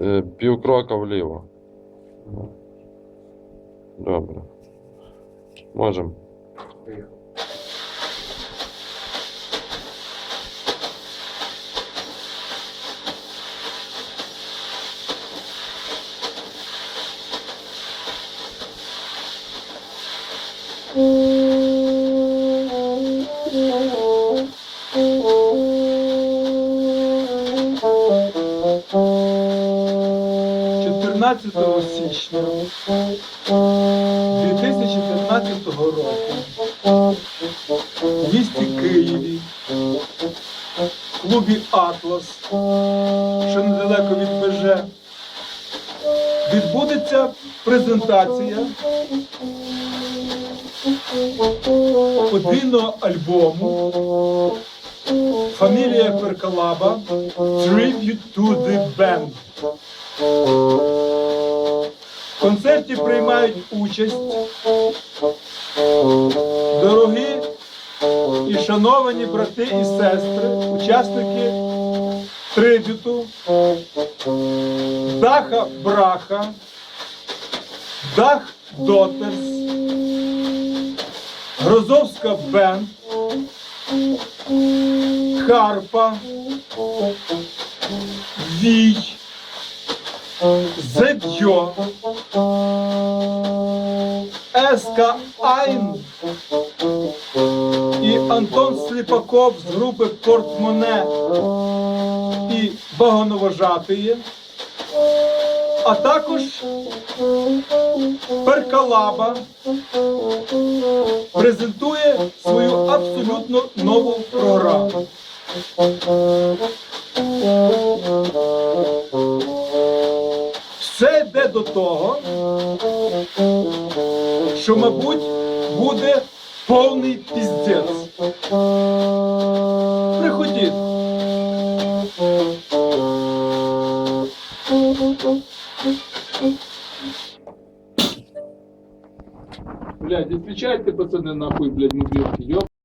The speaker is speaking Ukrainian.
Э, Пів крока вліво. Добре. Можемо. Mm. 14 січня 2015 року в місті Києві, в клубі Атлас, що недалеко від БЖ, відбудеться презентація подвійного альбому Фамілія Перкалаба Tribute to the Band. В концерті приймають участь дорогі і шановані брати і сестри, учасники трибюту, Даха Браха, Дах Дотерс, Грозовська Бенд, Харпа, Вій, Зедьо, Еска Айн. І Антон Сліпаков з групи Портмоне. І Багоновожатиє, а також Перкалаба презентує свою абсолютно нову програму. Все до того, що, мабуть, буде повний піздець. Приходіть. Блядь, відключайте, пацани, нахуй, блядь, мобілки, йо.